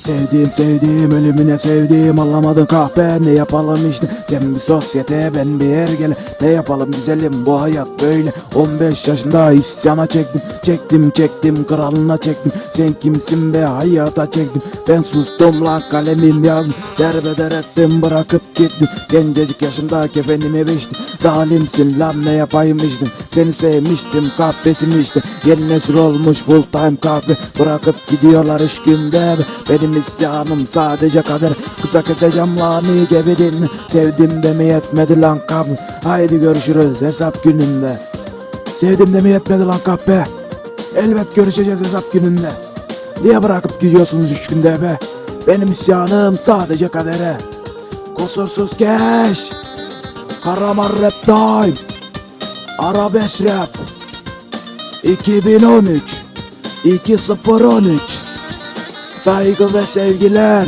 Sevdiğim sevdiğim ölümüne sevdiğim anlamadın kahpe ne yapalım işte. Sen bir sosyete ben bir ergele. Ne yapalım güzelim bu hayat böyle. 15 yaşında isyana çektim çektim çektim kralına çektim. Sen kimsin be hayata çektim. Ben sustum lan kalemim yazdım. Derbeder ettim bırakıp gittim. Gencecik yaşımda kefenimi biçtim. Zalimsin lan ne yapayım işte. Seni sevmiştim kahvesini işte. Yeni nesil olmuş full time kahve Bırakıp gidiyorlar iş günde be. Benim isyanım sadece kader. Kısa keseceğim lan iyice bir dinle Sevdim de yetmedi lan kahve Haydi görüşürüz hesap gününde. Sevdim de yetmedi lan kahve Elbet görüşeceğiz hesap gününde. Niye bırakıp gidiyorsunuz üç günde be? Benim isyanım sadece kadere. Kusursuz geç Karamar rap time. Arabesk rap. 2013 2013 Saygı ve sevgiler